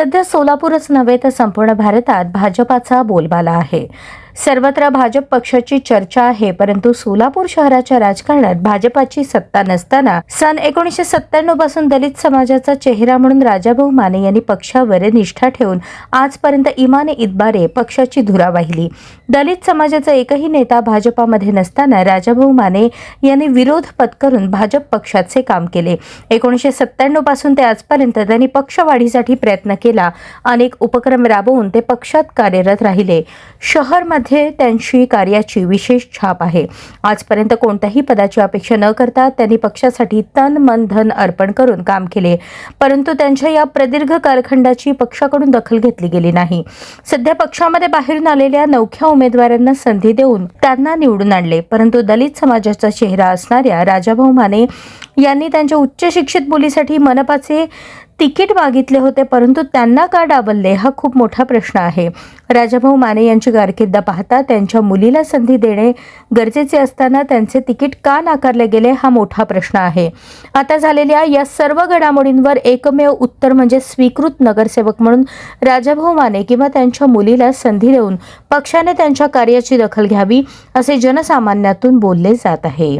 सध्या सोलापूरच नव्हे तर संपूर्ण भारतात भाजपाचा बोलबाला आहे. सर्वत्र भाजप पक्षाची चर्चा आहे परंतु सोलापूर शहराच्या राजकारणात भाजपाची सत्ता नसताना सन एकोणीसशे सत्त्याण्णवपासून दलित समाजाचा चेहरा म्हणून राजाभाऊ माने यांनी पक्षावर निष्ठा ठेवून आजपर्यंत इमाने इतबारे पक्षाची धुरा वाहिली. दलित समाजाचा एकही नेता भाजपामध्ये नसताना राजाभाऊ माने यांनी विरोध पत्करून भाजप पक्षाचे काम केले. एकोणीसशे सत्त्याण्णवपासून ते आजपर्यंत त्यांनी पक्षवाढीसाठी प्रयत्न केला. अनेक उपक्रम राबवून ते पक्षात कार्यरत राहिले. शहर मध्ये त्यांची कार्याची विशेष छाप आहे. आजपर्यंत कोणत्याही पदाची अपेक्षा न करता त्यांनी पक्षासाठी तन मन धन अर्पण करून काम केले. परंतु त्यांच्या या प्रदीर्घ कालखंडाची पक्षाकडून दखल घेतली गेली नाही. सध्या पक्षामध्ये बाहेरून आलेल्या नवख्या उमेदवारांना संधी देऊन त्यांना निवडून आणले. परंतु दलित समाजाचा चेहरा असणाऱ्या राजाभाऊ माने यांनी त्यांच्या उच्च शिक्षित मुलीसाठी मनपाचे तिकीट मागितले होते परंतु त्यांना का डावलले? हा खूप मोठा प्रश्न आहे. राजाभाऊ माने यांची कारकीर्द पाहता त्यांच्या मुलीला संधी देणे गरजेचे असताना त्यांचे तिकीट का नाकारले गेले हा मोठा प्रश्न आहे. आता झालेल्या या सर्व घडामोडींवर एकमेव उत्तर म्हणजे स्वीकृत नगरसेवक म्हणून राजाभाऊ माने किंवा त्यांच्या मुलीला संधी देऊन पक्षाने त्यांच्या कार्याची दखल घ्यावी असे जनसामान्यातून बोलले जात आहे.